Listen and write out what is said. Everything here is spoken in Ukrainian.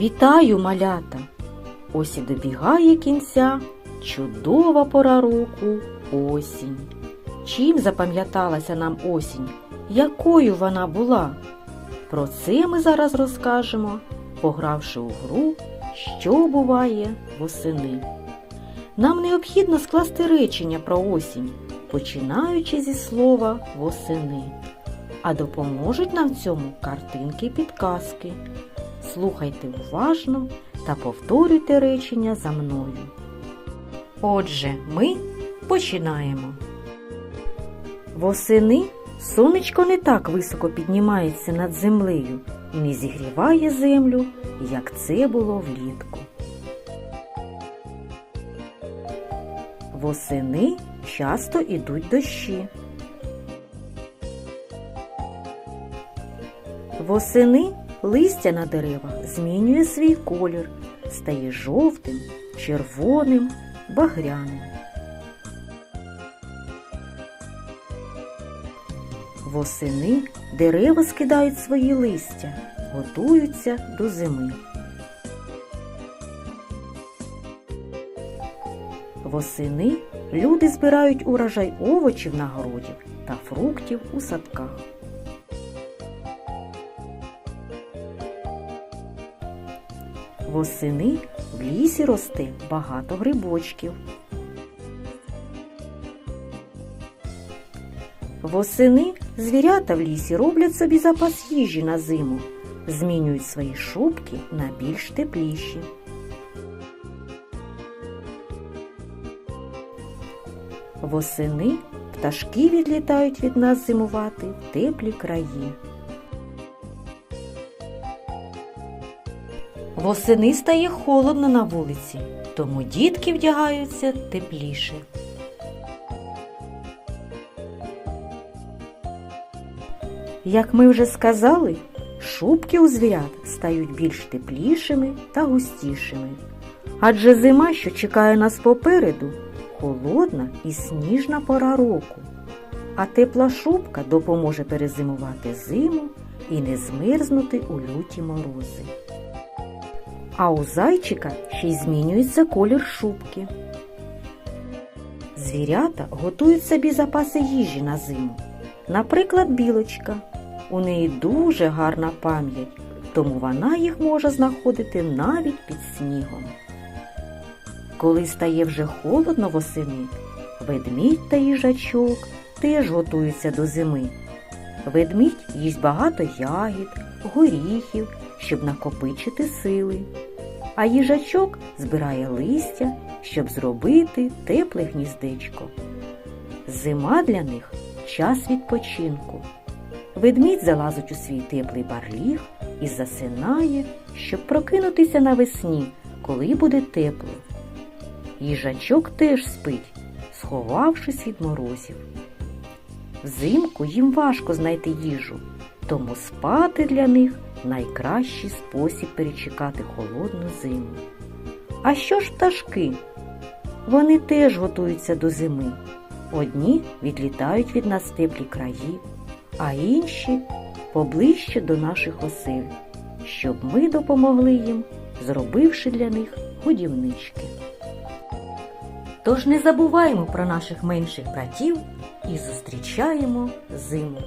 Вітаю, малята! Ось і добігає кінця чудова пора року осінь. Чим запам'яталася нам осінь? Якою вона була? Про це ми зараз розкажемо, погравши у гру, що буває восени. Нам необхідно скласти речення про осінь, починаючи зі слова восени. А допоможуть нам в цьому картинки підказки. Слухайте уважно та повторюйте речення за мною. Отже, ми починаємо. Восени сонечко не так високо піднімається над землею і не зігріває землю, як це було влітку. Восени часто ідуть дощі. Восени листя на деревах змінює свій колір, стає жовтим, червоним, багряним. Восени дерева скидають свої листя, готуються до зими. Восени люди збирають урожай овочів на городі та фруктів у садках. Восени в лісі росте багато грибочків. Восени звірята в лісі роблять собі запас їжі на зиму, змінюють свої шубки на більш тепліші. Восени пташки відлітають від нас зимувати в теплі краї. Восени стає холодно на вулиці, тому дітки вдягаються тепліше. Як ми вже сказали, шубки у звірят стають більш теплішими та густішими. Адже зима, що чекає нас попереду, холодна і сніжна пора року. А тепла шубка допоможе перезимувати зиму і не змерзнути у люті морози. А у зайчика ще й змінюється колір шубки. Звірята готують собі запаси їжі на зиму. Наприклад, білочка. У неї дуже гарна пам'ять, тому вона їх може знаходити навіть під снігом. Коли стає вже холодно восени, ведмідь та їжачок теж готуються до зими. Ведмідь їсть багато ягід, горіхів, щоб накопичити сили, а їжачок збирає листя, щоб зробити тепле гніздечко. Зима для них час відпочинку. Ведмідь залазить у свій теплий барліг і засинає, щоб прокинутися навесні, коли буде тепло. Їжачок теж спить, сховавшись від морозів. Взимку їм важко знайти їжу, тому спати для них найкращий спосіб перечекати холодну зиму. А що ж пташки? Вони теж готуються до зими. Одні відлітають від нас теплі краї, а інші поближче до наших осель, щоб ми допомогли їм, зробивши для них годівнички. Тож не забуваємо про наших менших братів і зустрічаємо зиму.